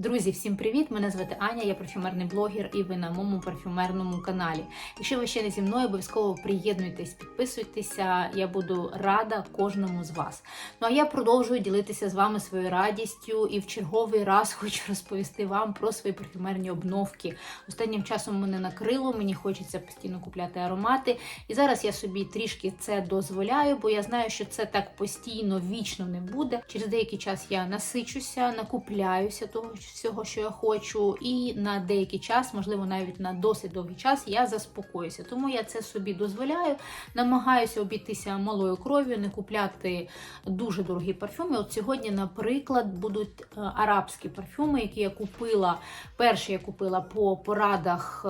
Друзі, всім привіт! Мене звати Аня, я парфюмерний блогер, і ви на моєму парфюмерному каналі. Якщо ви ще не зі мною, обов'язково приєднуйтесь, підписуйтеся. Я буду рада кожному з вас. Ну а я продовжую ділитися з вами своєю радістю і в черговий раз хочу розповісти вам про свої парфюмерні обновки. Останнім часом мене накрило, мені хочеться постійно купляти аромати. І зараз я собі трішки це дозволяю, бо я знаю, що це так постійно, вічно не буде. Через деякий час я насичуся, накупляюся того всього, що я хочу, і на деякий час, можливо, навіть на досить довгий час, я заспокоюся. Тому я це собі дозволяю. Намагаюся обійтися малою кров'ю, не купляти дуже дорогі парфюми. От сьогодні, наприклад, будуть е, арабські парфюми, які я купила. Перші я купила по порадах.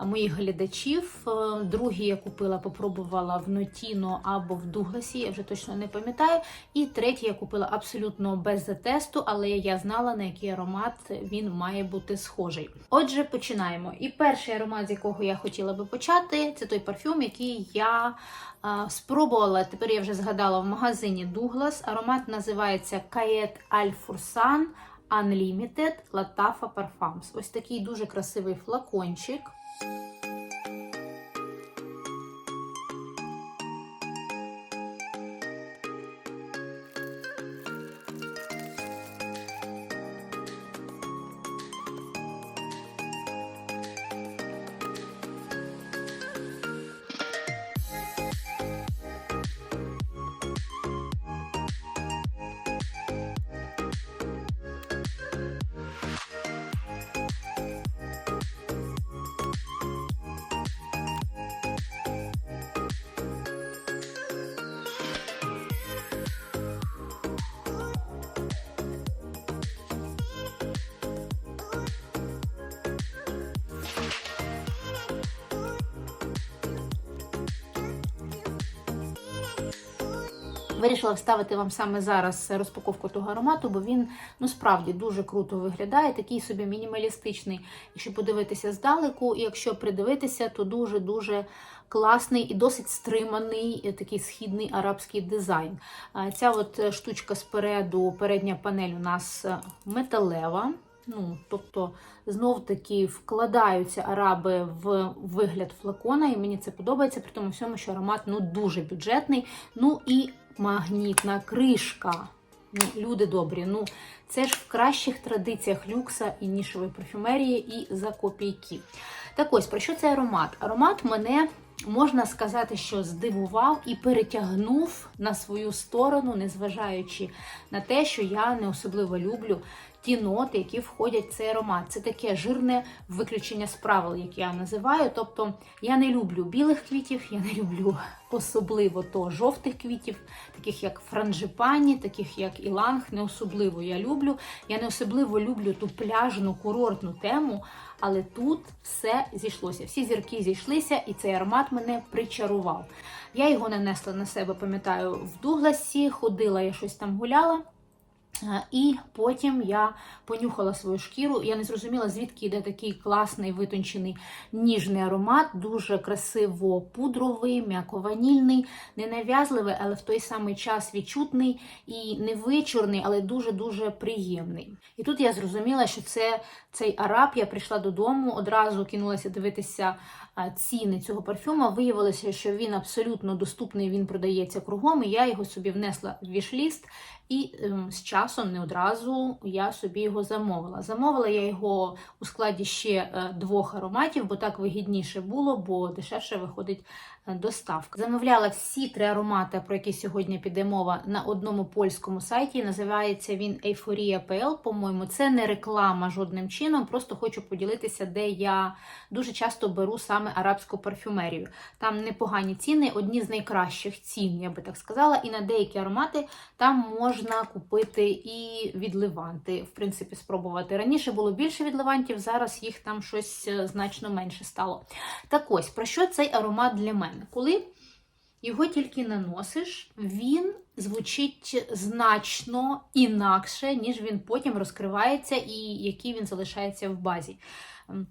Е, Моїх глядачів. Е, Другі я купила, попробувала в Нотіно або в Дугласі, я вже точно не пам'ятаю. І третій я купила абсолютно без затесту, але я знала, на який аромат він має бути схожий. Отже, починаємо. І перший аромат, з якого я хотіла би почати, це той парфюм, який я а, спробувала. Тепер я вже згадала в магазині Douglas. Аромат називається Каєт Аль Фурсан Unlimited Latafa Parfums. Ось такий дуже красивий флакончик. Bye. Вирішила вставити вам саме зараз розпаковку того аромату, бо він ну справді дуже круто виглядає, такий собі мінімалістичний. Якщо подивитися здалеку, і якщо придивитися, то дуже-дуже класний і досить стриманий е, такий східний арабський дизайн. Ця от е, штучка спереду, передня панель у нас е, металева. Ну, тобто, знов таки вкладаються араби в вигляд флакона, і мені це подобається, при тому всьому, що аромат ну дуже бюджетний. Ну і магнітна кришка. Ну, люди добрі. Ну, це ж в кращих традиціях люкса і нішової парфюмерії і за копійки. Так ось, про що цей аромат? Аромат мене. Можна сказати, що здивував і перетягнув на свою сторону, незважаючи на те, що я не особливо люблю ті ноти, які входять в цей аромат. Це таке жирне виключення з правил, як я називаю. Тобто я не люблю білих квітів, я не люблю особливо то жовтих квітів, таких як франжипані, таких як іланг. Не особливо я люблю. Я не особливо люблю ту пляжну курортну тему. Але тут все зійшлося. Всі зірки зійшлися, і цей аромат мене причарував. Я його нанесла на себе, пам'ятаю, в Дугласі, ходила, я щось там гуляла. Е, І потім я понюхала свою шкіру. Я не зрозуміла, звідки йде такий класний витончений ніжний аромат, дуже красиво пудровий, м'яко-ванільний, ненав'язливий, але в той самий час відчутний і не вичорний, але дуже-дуже приємний. І тут я зрозуміла, що це цей араб. Я прийшла додому, одразу кинулася дивитися ціни цього парфюма. Виявилося, що він абсолютно доступний, він продається кругом. І я його собі внесла в вішліст. І ем, з часом не одразу я собі його замовила. Замовила я його у складі ще е, двох ароматів, бо так вигідніше було, бо дешевше виходить доставка. Замовляла всі три аромати, про які сьогодні піде мова, на одному польському сайті. Називається він PL, По-моєму, це не реклама жодним чином. Просто хочу поділитися, де я дуже часто беру саме арабську парфюмерію. Там непогані ціни, одні з найкращих цін, я би так сказала. І на деякі аромати там можна купити і від Леванти, в принципі, спробувати. Раніше було більше від Левантів, зараз їх там щось е, значно менше стало. Так ось, про що цей аромат для мене? Коли його тільки наносиш, він звучить значно інакше, ніж він потім розкривається і який він залишається в базі. Ем,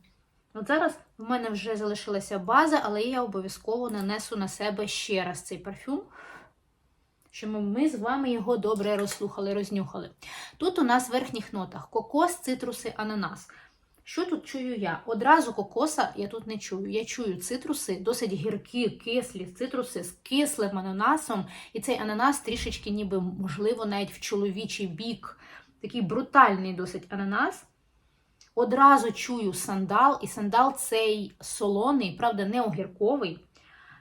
От зараз в мене вже залишилася база, але я обов'язково нанесу на себе ще раз цей парфюм. що ми, ми з вами його добре розслухали, рознюхали. Тут у нас в верхніх нотах кокос, цитруси, ананас. Що тут чую я? Одразу кокоса я тут не чую. Я чую цитруси, досить гіркі, кислі цитруси з кислим ананасом. І цей ананас трішечки, ніби, можливо, навіть в чоловічий бік. Такий брутальний досить ананас. Одразу чую сандал, і сандал цей солоний, правда, не огірковий.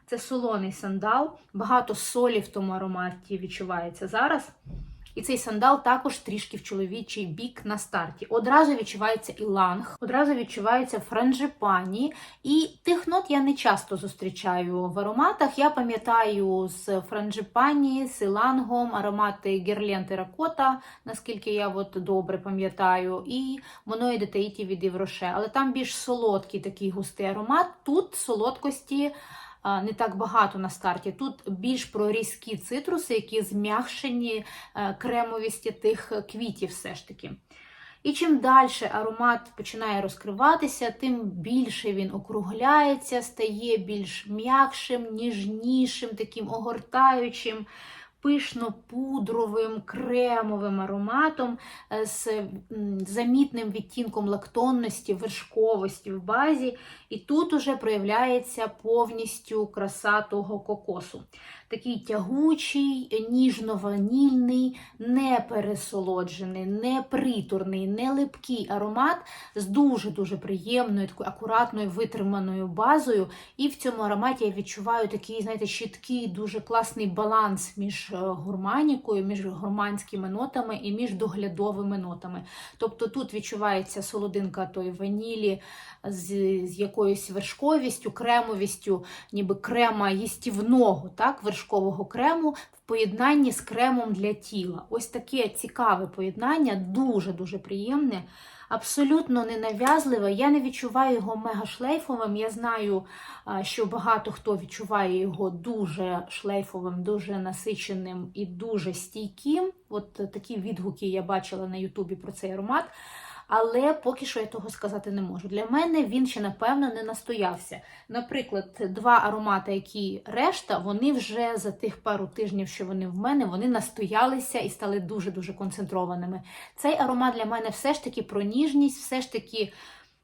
Це солоний сандал. Багато солі в тому ароматі відчувається зараз. І цей сандал також трішки в чоловічий бік на старті. Одразу відчувається іланг, одразу відчувається франжипані. І тих нот я не часто зустрічаю в ароматах. Я пам'ятаю з франжипані, з ілангом, аромати Герлен Теракота, наскільки я от добре пам'ятаю, і Моної Детаїті від Євроше. Але там більш солодкий такий густий аромат. Тут солодкості не так багато на старті. Тут більш про різкі цитруси, які зм'якшені е, кремовісті тих квітів, все ж таки. І чим далі аромат починає розкриватися, тим більше він округляється, стає більш м'якшим, ніжнішим, таким огортаючим, пишно-пудровим, кремовим ароматом е, з замітним відтінком лактонності, вершковості в базі. І тут уже проявляється повністю краса того кокосу. Такий тягучий, ніжно-ванільний, не пересолоджений, не аромат з дуже-дуже приємною, такою акуратною витриманою базою. І в цьому ароматі я відчуваю такий, знаєте, чіткий, дуже класний баланс між е, гурманікою, між гурманськими нотами і між доглядовими нотами. Тобто тут відчувається солодинка тої ванілі з, з якоюсь вершковістю, кремовістю, ніби крема їстівного, так, вершкового крему в поєднанні з кремом для тіла. Ось таке цікаве поєднання, дуже-дуже приємне. Абсолютно ненав'язлива. Я не відчуваю його мега шлейфовим. Я знаю, що багато хто відчуває його дуже шлейфовим, дуже насиченим і дуже стійким. От такі відгуки я бачила на Ютубі про цей аромат. Але поки що я того сказати не можу. Для мене він ще, напевно, не настоявся. Наприклад, два аромати, які решта, вони вже за тих пару тижнів, що вони в мене, вони настоялися і стали дуже-дуже концентрованими. Цей аромат для мене все ж таки про ніжність, все ж таки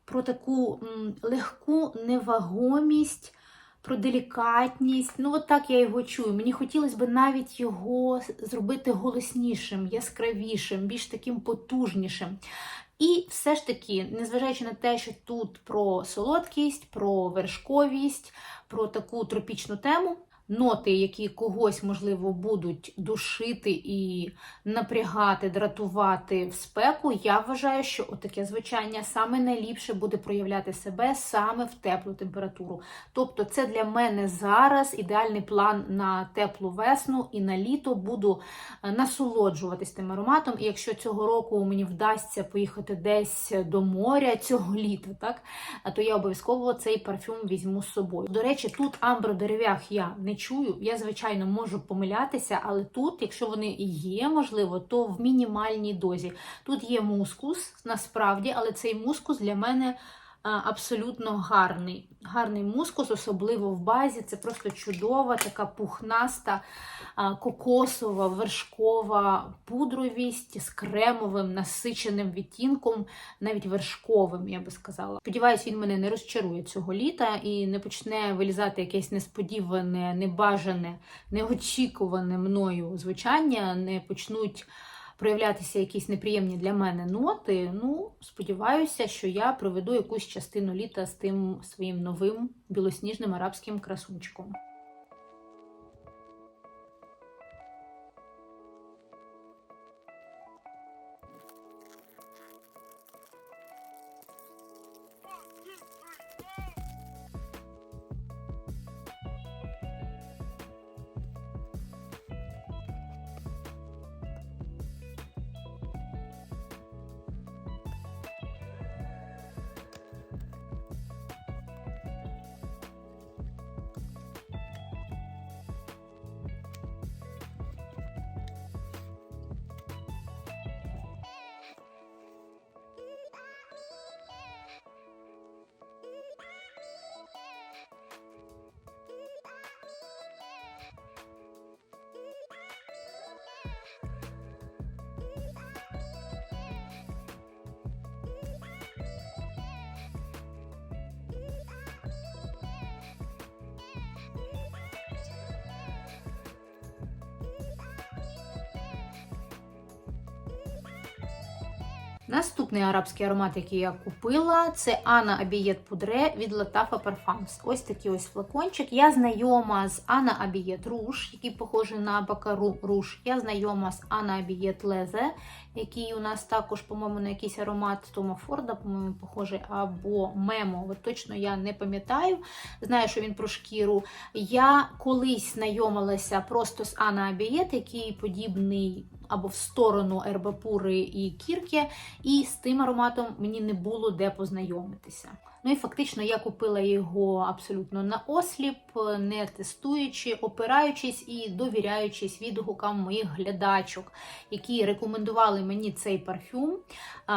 про таку м, легку невагомість. Про делікатність, ну от так я його чую. Мені хотілося б навіть його зробити голоснішим, яскравішим, більш таким потужнішим. І все ж таки, незважаючи на те, що тут про солодкість, про вершковість, про таку тропічну тему, ноти, які когось, можливо, будуть душити і напрягати, дратувати в спеку, я вважаю, що таке звучання саме найліпше буде проявляти себе саме в теплу температуру. Тобто, це для мене зараз ідеальний план на теплу весну і на літо буду е, насолоджуватись тим ароматом. І якщо цього року мені вдасться поїхати десь до моря цього літа, так то я обов'язково цей парфюм візьму з собою. До речі, тут амбродерев'ях я не чую. Я, звичайно, можу помилятися, але тут, якщо вони є, можливо, то в мінімальній дозі. Тут є мускус, насправді, але цей мускус для мене абсолютно гарний. Гарний мускус, особливо в базі. Це просто чудова, така пухнаста, кокосова, вершкова пудровість з кремовим, насиченим відтінком, навіть вершковим, я би сказала. Сподіваюсь, він мене не розчарує цього літа і не почне вилізати якесь несподіване, небажане, неочікуване мною звучання, не почнуть проявлятися якісь неприємні для мене ноти. Ну, сподіваюся, що я проведу якусь частину літа з тим своїм новим білосніжним арабським красунчиком. Наступний арабський аромат, який я купила, це Анна Абієт Пудре від Latafa Parfums. Ось такий ось флакончик. Я знайома з Анна Абієт Руш, який похожий на Бакару Руш. Я знайома з Анна Абієт Лезе, який у нас також, по-моєму, на якийсь аромат Тома Форда, по-моєму, похожий, або Мемо. От точно я не пам'ятаю. Знаю, що він про шкіру. Я колись знайомилася просто з Анна Абієт, який подібний або в сторону Ербапури і Кірки, і з тим ароматом мені не було де познайомитися. Ну і фактично я купила його абсолютно на осліп, не тестуючи, опираючись і довіряючись відгукам моїх глядачок, які рекомендували мені цей парфюм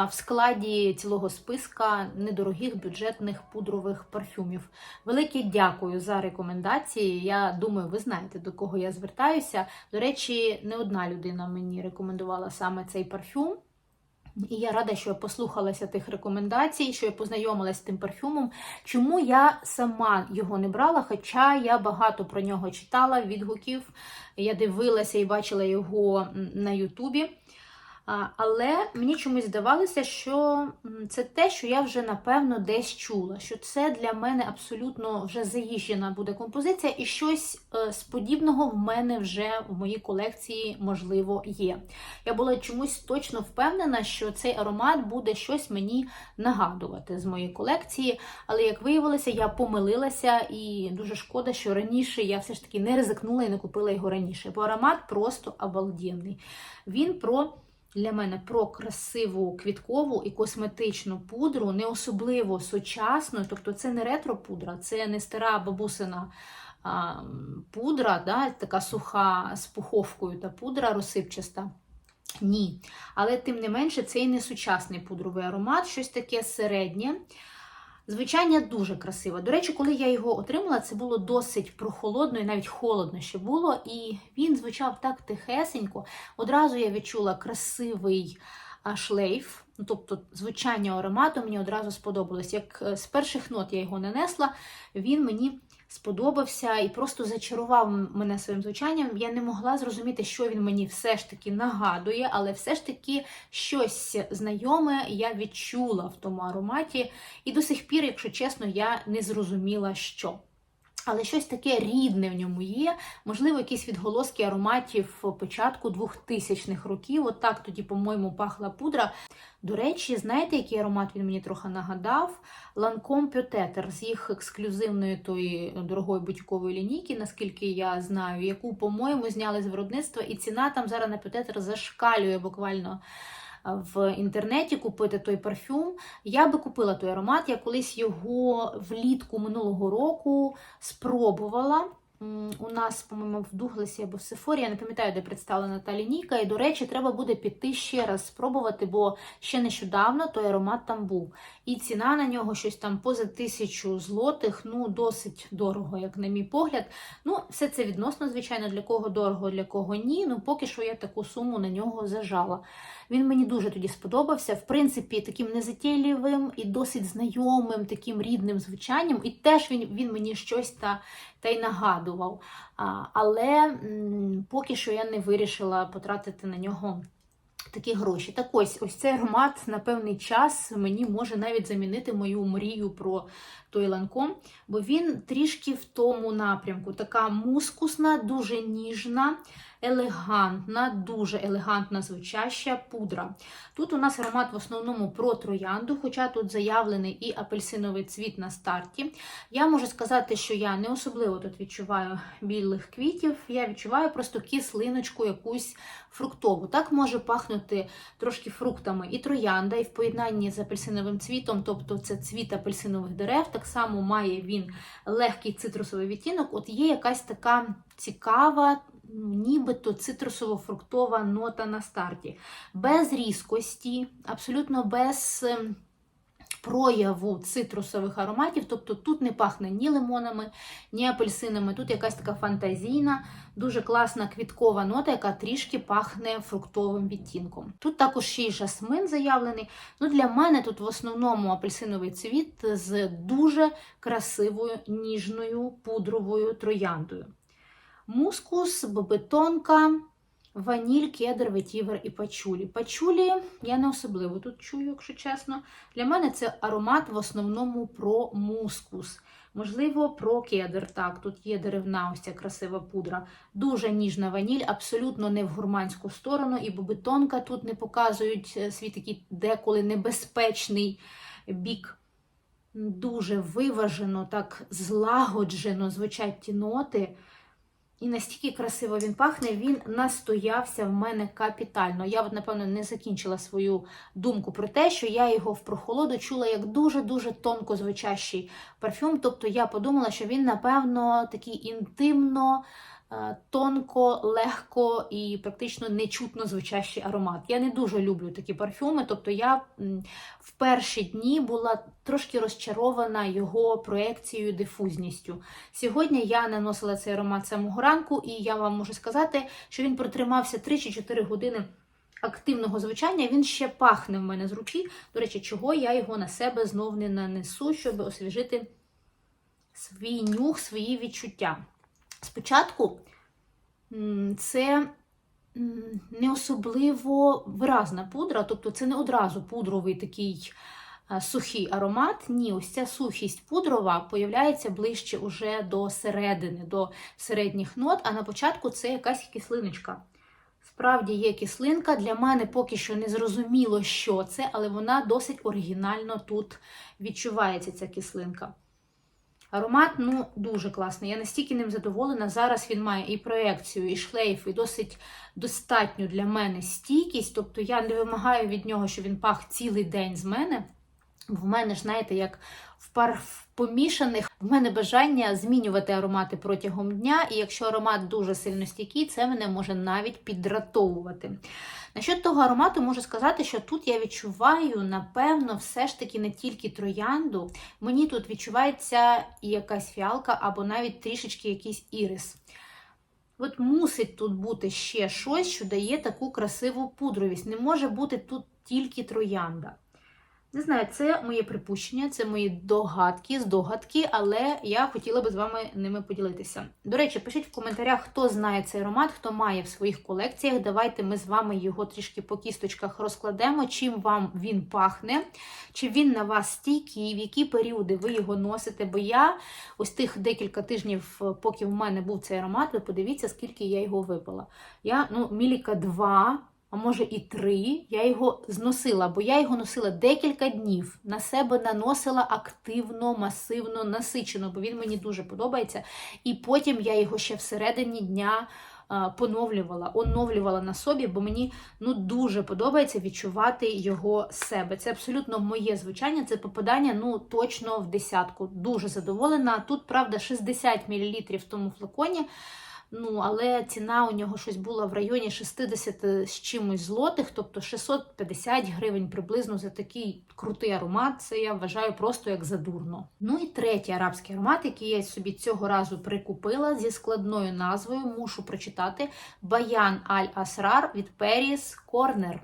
в складі цілого списка недорогих бюджетних пудрових парфюмів. Велике дякую за рекомендації. Я думаю, ви знаєте, до кого я звертаюся. До речі, не одна людина мені рекомендувала саме цей парфюм. І я рада, що я послухалася тих рекомендацій, що я познайомилася з тим парфюмом. Чому я сама його не брала? Хоча я багато про нього читала, відгуків, я дивилася і бачила його на Ютубі. Але мені чомусь здавалося, що це те, що я вже напевно десь чула, що це для мене абсолютно вже заїжджена буде композиція, і щось е, з подібного в мене вже в моїй колекції можливо є. Я була чомусь точно впевнена, що цей аромат буде щось мені нагадувати з моєї колекції. Але як виявилося, я помилилася, і дуже шкода, що раніше я все ж таки не ризикнула і не купила його раніше. Бо аромат просто обалденний. Він про. Для мене про красиву квіткову і косметичну пудру, не особливо сучасну, тобто це не ретро-пудра, це не стара бабусина а, пудра, да, така суха з пуховкою та пудра розсипчаста. Ні. Але тим не менше, це і не сучасний пудровий аромат, щось таке середнє. Звичання дуже красиве. До речі, коли я його отримала, це було досить прохолодно і навіть холодно ще було. І він звучав так тихесенько. Одразу я відчула красивий шлейф. Ну, тобто, звучання аромату мені одразу сподобалось. Як е, з перших нот я його нанесла, він мені сподобався і просто зачарував мене своїм звучанням. Я не могла зрозуміти, що він мені все ж таки нагадує, але все ж таки щось знайоме я відчула в тому ароматі. І до сих пір, якщо чесно, я не зрозуміла, що. Але щось таке рідне в ньому є, можливо, якісь відголоски ароматів початку 2000-х років. От так тоді, по-моєму, пахла пудра. До речі, знаєте, який аромат він мені трохи нагадав? Lancome Pioteter з їх ексклюзивної тої дорогої бутікової лінійки, наскільки я знаю, яку, по-моєму, зняли з виробництва, і ціна там зараз на Pioteter зашкалює буквально в інтернеті купити той парфюм. Я би купила той аромат. Я колись його влітку минулого року спробувала. У нас, по-моєму, в Дугласі або в Сефорі, я не пам'ятаю, де представлена та лінійка. І, до речі, треба буде піти ще раз спробувати, бо ще нещодавно той аромат там був. І ціна на нього щось там поза тисячу злотих, ну, досить дорого, як на мій погляд. Ну, все це відносно, звичайно, для кого дорого, для кого ні. Ну, поки що я таку суму на нього зажала. Він мені дуже тоді сподобався. В принципі, таким незатейливим і досить знайомим, таким рідним звучанням. І теж він він мені щось та, та й нагадував. Але поки що я не вирішила потратити на нього. Такі гроші. Так ось ось цей аромат на певний час мені може навіть замінити мою мрію про той ланком, бо він трішки в тому напрямку. Така мускусна, дуже ніжна, елегантна, дуже елегантна звучаща пудра. Тут у нас аромат в основному про троянду, хоча тут заявлений і апельсиновий цвіт на старті. Я можу сказати, що я не особливо тут відчуваю білих квітів, я відчуваю просто кислиночку якусь фруктову. Так може пахнути трошки фруктами і троянда, і в поєднанні з апельсиновим цвітом, тобто це цвіт апельсинових дерев, так само має він легкий цитрусовий відтінок. От є якась така цікава нібито цитрусово-фруктова нота на старті. Без різкості, абсолютно без ем, прояву цитрусових ароматів. Тобто тут не пахне ні лимонами, ні апельсинами. Тут якась така фантазійна, дуже класна квіткова нота, яка трішки пахне фруктовим відтінком. Тут також ще й жасмин заявлений. Ну, Для мене тут в основному апельсиновий цвіт з дуже красивою ніжною пудровою трояндою мускус, бобетонка, Ваніль, кедр, ветівер і пачулі. Пачулі я не особливо тут чую, якщо чесно. Для мене це аромат в основному про мускус. Можливо, про кедр. Так, тут є деревна, ось ця красива пудра. Дуже ніжна ваніль, абсолютно не в гурманську сторону, і бобетонка тут не показують е, свій такий деколи небезпечний бік. Дуже виважено, так злагоджено звучать ті ноти. І настільки красиво він пахне, він настоявся в мене капітально. Я, от, напевно, не закінчила свою думку про те, що я його в прохолоду чула як дуже-дуже тонко звучащий парфюм. Тобто я подумала, що він, напевно, такий інтимно, тонко, легко і практично нечутно звучащий аромат. Я не дуже люблю такі парфюми. Тобто я в перші дні була трошки розчарована його проекцією, дифузністю. Сьогодні я наносила цей аромат самого ранку, і я вам можу сказати, що він протримався 3 чи 4 години активного звучання. Він ще пахне в мене з руки. До речі, чого я його на себе знов не нанесу, щоб освіжити свій нюх, свої відчуття. Спочатку це не особливо виразна пудра, тобто це не одразу пудровий такий сухий аромат. Ні, ось ця сухість пудрова появляється ближче уже до середини, до середніх нот, а на початку це якась кислиночка. Справді є кислинка. Для мене поки що не зрозуміло, що це, але вона досить оригінально тут відчувається, ця кислинка. Аромат ну, дуже класний. Я настільки ним задоволена. Зараз він має і проекцію, і шлейф, і досить достатню для мене стійкість. Тобто я не вимагаю від нього, щоб він пах цілий день з мене. В мене ж, знаєте, як в пар помішаних, в мене бажання змінювати аромати протягом дня, і якщо аромат дуже сильно стійкий, це мене може навіть підратовувати. Насчет того аромату можу сказати, що тут я відчуваю, напевно, все ж таки не тільки троянду. Мені тут відчувається якась фіалка, або навіть трішечки якийсь ірис. От мусить тут бути ще щось, що дає таку красиву пудровість. Не може бути тут тільки троянда. Не знаю, це моє припущення, це мої догадки, здогадки, але я хотіла би з вами ними поділитися. До речі, пишіть в коментарях, хто знає цей аромат, хто має в своїх колекціях. Давайте ми з вами його трішки по кісточках розкладемо, чим вам він пахне, чи він на вас стійкий, в які періоди ви його носите. Бо я ось тих декілька тижнів, поки в мене був цей аромат, ви подивіться, скільки я його випила. Я ну, міліка 2 а може і три, я його зносила, бо я його носила декілька днів. На себе наносила активно, масивно, насичено, бо він мені дуже подобається. І потім я його ще всередині дня поновлювала, оновлювала на собі, бо мені ну, дуже подобається відчувати його себе. Це абсолютно моє звучання, це попадання ну, точно в десятку. Дуже задоволена. Тут, правда, 60 мл в тому флаконі. Ну, але ціна у нього щось була в районі 60 з чимось злотих, тобто 650 гривень приблизно за такий крутий аромат. Це я вважаю просто як задурно. Ну і третій арабський аромат, який я собі цього разу прикупила зі складною назвою, мушу прочитати: Баян Аль Асрар від Періс Корнер.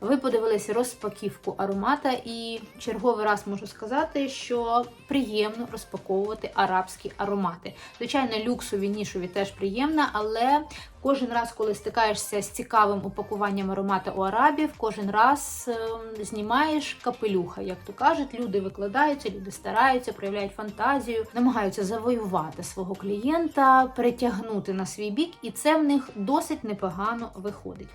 Ви подивилися розпаківку аромата, і черговий раз можу сказати, що приємно розпаковувати арабські аромати. Звичайно, люксові, нішові теж приємно, але кожен раз, коли стикаєшся з цікавим упакуванням аромата у арабів, кожен раз ем, знімаєш капелюха, як то кажуть, люди викладаються, люди стараються, проявляють фантазію, намагаються завоювати свого клієнта, перетягнути на свій бік, і це в них досить непогано виходить.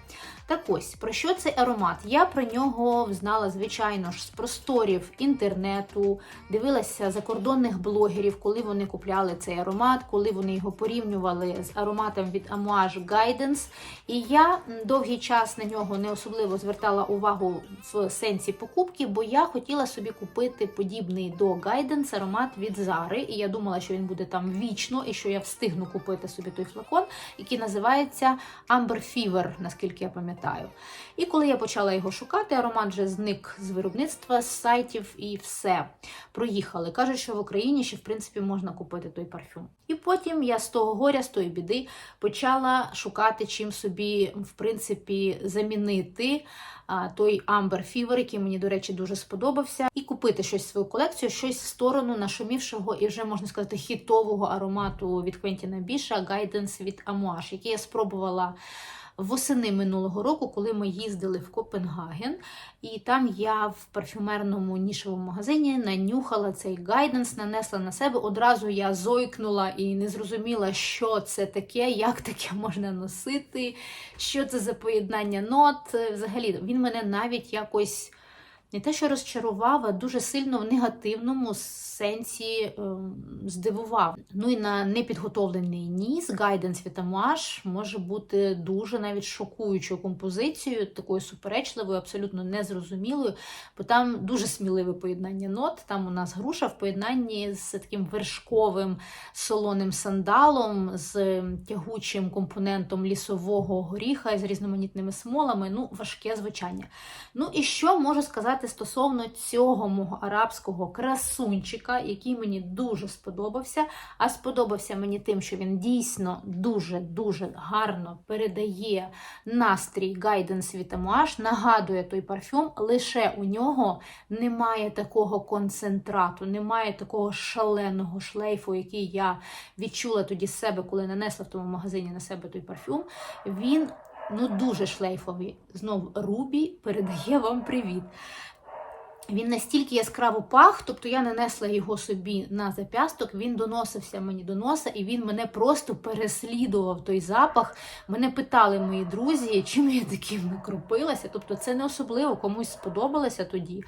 Так ось про що цей аромат? Я про нього знала, звичайно ж, з просторів інтернету, дивилася закордонних блогерів, коли вони купляли цей аромат, коли вони його порівнювали з ароматом від Amouage Guidance. І я довгий час на нього не особливо звертала увагу в сенсі покупки, бо я хотіла собі купити подібний до Guidance аромат від Зари. І я думала, що він буде там вічно, і що я встигну купити собі той флакон, який називається Amber Fever, наскільки я пам'ятаю. І коли я почала його шукати, аромат вже зник з виробництва, з сайтів і все. Проїхали. Кажуть, що в Україні ще в принципі можна купити той парфюм. І потім я з того горя, з тої біди почала шукати чим собі, в принципі, замінити той Amber Fever, який мені, до речі, дуже сподобався, і купити щось в свою колекцію, щось в сторону нашумівшого і вже можна сказати хітового аромату від Квентіна Біша Guidance від Amouage, який я спробувала восени минулого року, коли ми їздили в Копенгаген, і там я в парфюмерному нішевому магазині нанюхала цей гайденс, нанесла на себе. Одразу я зойкнула і не зрозуміла, що це таке, як таке можна носити, що це за поєднання нот. Взагалі, він мене навіть якось. Не те, що розчарував, а дуже сильно в негативному сенсі ем, здивував. Ну і на непідготовлений ніс Guidance від може бути дуже навіть шокуючою композицією, такою суперечливою, абсолютно незрозумілою, бо там дуже сміливе поєднання нот. Там у нас груша в поєднанні з таким вершковим солоним сандалом, з тягучим компонентом лісового горіха з різноманітними смолами. Ну, важке звучання. Ну і що можу сказати стосовно цього мого арабського красунчика, який мені дуже сподобався. А сподобався мені тим, що він дійсно дуже-дуже гарно передає настрій Guidance від нагадує той парфюм, лише у нього немає такого концентрату, немає такого шаленого шлейфу, який я відчула тоді з себе, коли нанесла в тому магазині на себе той парфюм. Він ну дуже шлейфовий. Знов Рубі передає вам привіт. Він настільки яскраво пах, тобто я нанесла його собі на запясток, він доносився мені до носа, і він мене просто переслідував той запах. Мене питали мої друзі, чим я таким накропилася. Тобто це не особливо комусь сподобалося тоді.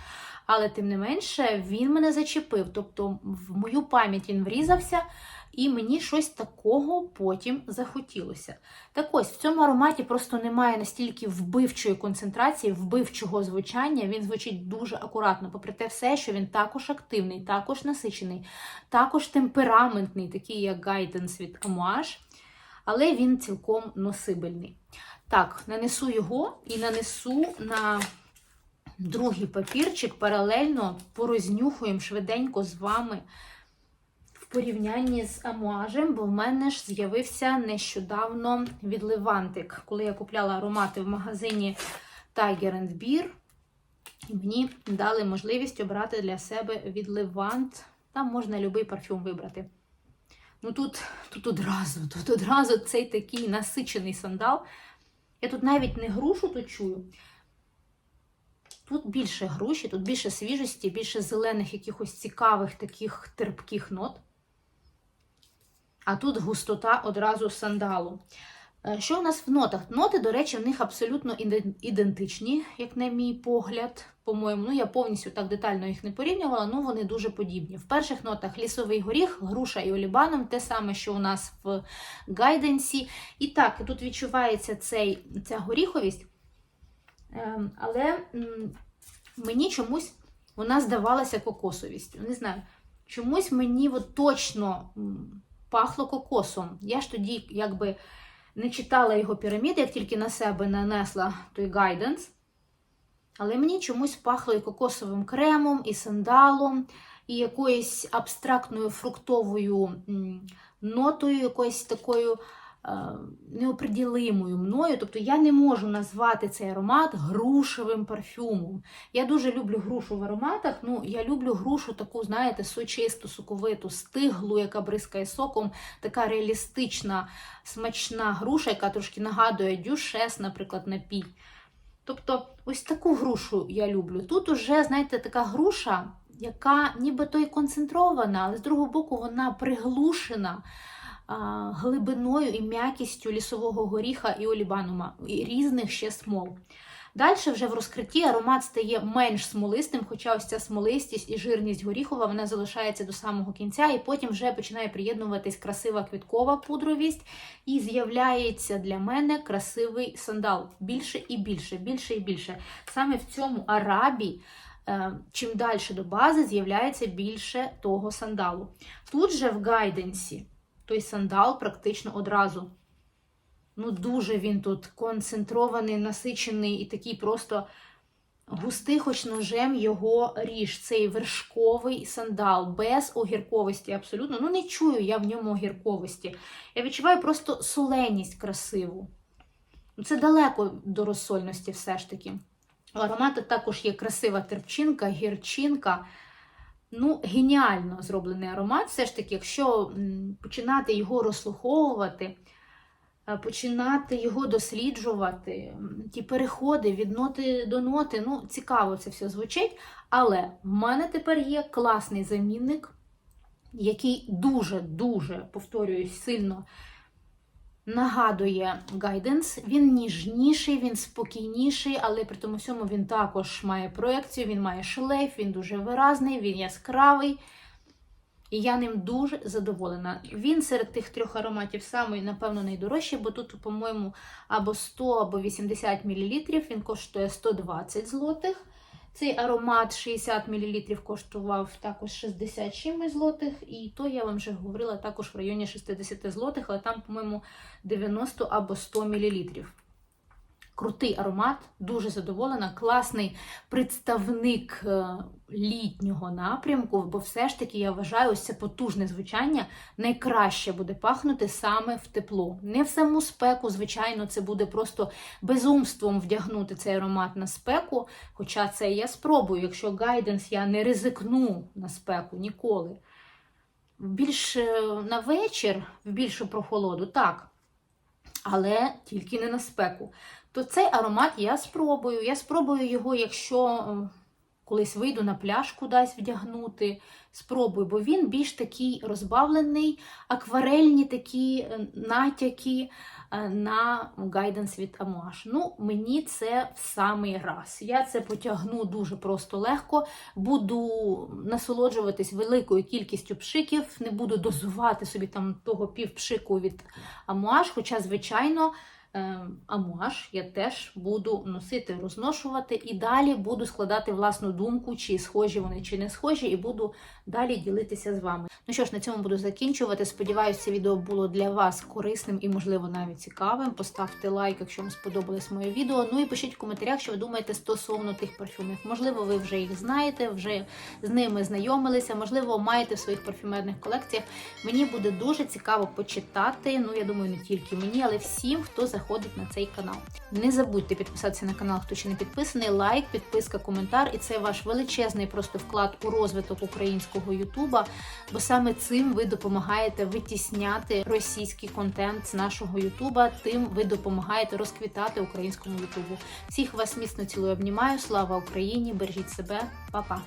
Але тим не менше він мене зачепив. Тобто в мою пам'ять він врізався, і мені щось такого потім захотілося. Так ось в цьому ароматі просто немає настільки вбивчої концентрації, вбивчого звучання. Він звучить дуже акуратно, попри те, все, що він також активний, також насичений, також темпераментний, такий як Guidance від Amouage, але він цілком носибельний. Так, нанесу його і нанесу на другий папірчик паралельно порознюхуємо швиденько з вами в порівнянні з амуажем, бо в мене ж з'явився нещодавно відливантик, коли я купляла аромати в магазині Tiger Beer, і мені дали можливість обрати для себе відливант. Там можна будь-який парфюм вибрати. Ну тут, тут одразу, тут одразу цей такий насичений сандал. Я тут навіть не грушу тут чую. Тут більше груші, тут більше свіжості, більше зелених, якихось цікавих таких терпких нот. А тут густота одразу сандалу. Е, Що у нас в нотах? Ноти, до речі, в них абсолютно ідентичні, як на мій погляд. По-моєму, ну я повністю так детально їх не порівнювала, ну вони дуже подібні. В перших нотах лісовий горіх, груша і олібаном, те саме, що у нас в гайденсі. І так, тут відчувається цей, ця горіховість. Ем, Але мені чомусь вона здавалася кокосовістю. Не знаю, чомусь мені от точно пахло кокосом. Я ж тоді якби не читала його піраміди, як тільки на себе нанесла той гайденс. Але мені чомусь пахло і кокосовим кремом, і сандалом, і якоюсь абстрактною фруктовою нотою, якоюсь такою неоприділимою мною. Тобто я не можу назвати цей аромат грушевим парфюмом. Я дуже люблю грушу в ароматах. Ну, я люблю грушу таку, знаєте, сочисту, соковиту, стиглу, яка бризкає соком, така реалістична, смачна груша, яка трошки нагадує дюшес, наприклад, напій. Тобто, ось таку грушу я люблю. Тут уже, знаєте, така груша, яка нібито і концентрована, але з другого боку, вона приглушена глибиною і м'якістю лісового горіха і олібанума, і різних ще смол. Далі вже в розкритті аромат стає менш смолистим, хоча ось ця смолистість і жирність горіхова вона залишається до самого кінця, і потім вже починає приєднуватись красива квіткова пудровість, і з'являється для мене красивий сандал. Більше і більше, більше і більше. Саме в цьому арабі. е, Чим далі до бази з'являється більше того сандалу. Тут же в гайденсі той сандал практично одразу. Ну, дуже він тут концентрований, насичений і такий просто густий, хоч ножем його ріж. Цей вершковий сандал, без огірковості абсолютно. Ну, не чую я в ньому огірковості. Я відчуваю просто соленість красиву. Це далеко до розсольності все ж таки. У аромату також є красива терпчинка, гірчинка. Ну, геніально зроблений аромат. Все ж таки, якщо починати його розслуховувати, е, починати його досліджувати, ті переходи від ноти до ноти, ну, цікаво це все звучить. Але в мене тепер є класний замінник, який дуже-дуже, повторююсь, сильно нагадує Guidance. Він ніжніший, він спокійніший, але при тому всьому він також має проекцію, він має шлейф, він дуже виразний, він яскравий. І я ним дуже задоволена. Він серед тих трьох ароматів самий, напевно, найдорожчий, бо тут, по-моєму, або 100, або 80 мл, він коштує 120 злотих. Цей аромат 60 мл коштував також 60 чимось злотих, і то я вам вже говорила також в районі 60 злотих, але там, по-моєму, 90 або 100 мл. Крутий аромат, дуже задоволена, класний представник е, літнього напрямку, бо все ж таки я вважаю, ось це потужне звучання найкраще буде пахнути саме в тепло. Не в саму спеку, звичайно, це буде просто безумством вдягнути цей аромат на спеку. Хоча це я спробую, якщо гайденс я не ризикну на спеку ніколи. Більш е, на вечір, в більшу прохолоду, так. Але тільки не на спеку. То цей аромат я спробую. Я спробую його, якщо е, колись вийду на пляж кудись вдягнути. Спробую, бо він більш такий розбавлений, акварельні такі е, натяки е, на гайденс від Amouage. Ну, мені це в самий раз. Я це потягну дуже просто легко. Буду насолоджуватись великою кількістю пшиків, не буду дозувати собі там того півпшику від Amouage, хоча, звичайно. Е, Амуаж я теж буду носити, розношувати і далі буду складати власну думку, чи схожі вони, чи не схожі, і буду далі ділитися з вами. Ну що ж, на цьому буду закінчувати. Сподіваюся, це відео було для вас корисним і, можливо, навіть цікавим. Поставте лайк, якщо вам сподобалось моє відео. Ну і пишіть в коментарях, що ви думаєте стосовно тих парфюмів. Можливо, ви вже їх знаєте, вже з ними знайомилися, можливо, маєте в своїх парфюмерних колекціях. Мені буде дуже цікаво почитати. Ну, я думаю, не тільки мені, але всім, хто заходить на цей канал. Не забудьте підписатися на канал, хто ще не підписаний. Лайк, підписка, коментар. І це ваш величезний просто вклад у розвиток українського Ютуба. Бо саме цим ви допомагаєте витісняти російський контент з нашого Ютуба. Тим ви допомагаєте розквітати українському Ютубу. Всіх вас міцно цілую, обнімаю. Слава Україні! Бережіть себе, Па-па!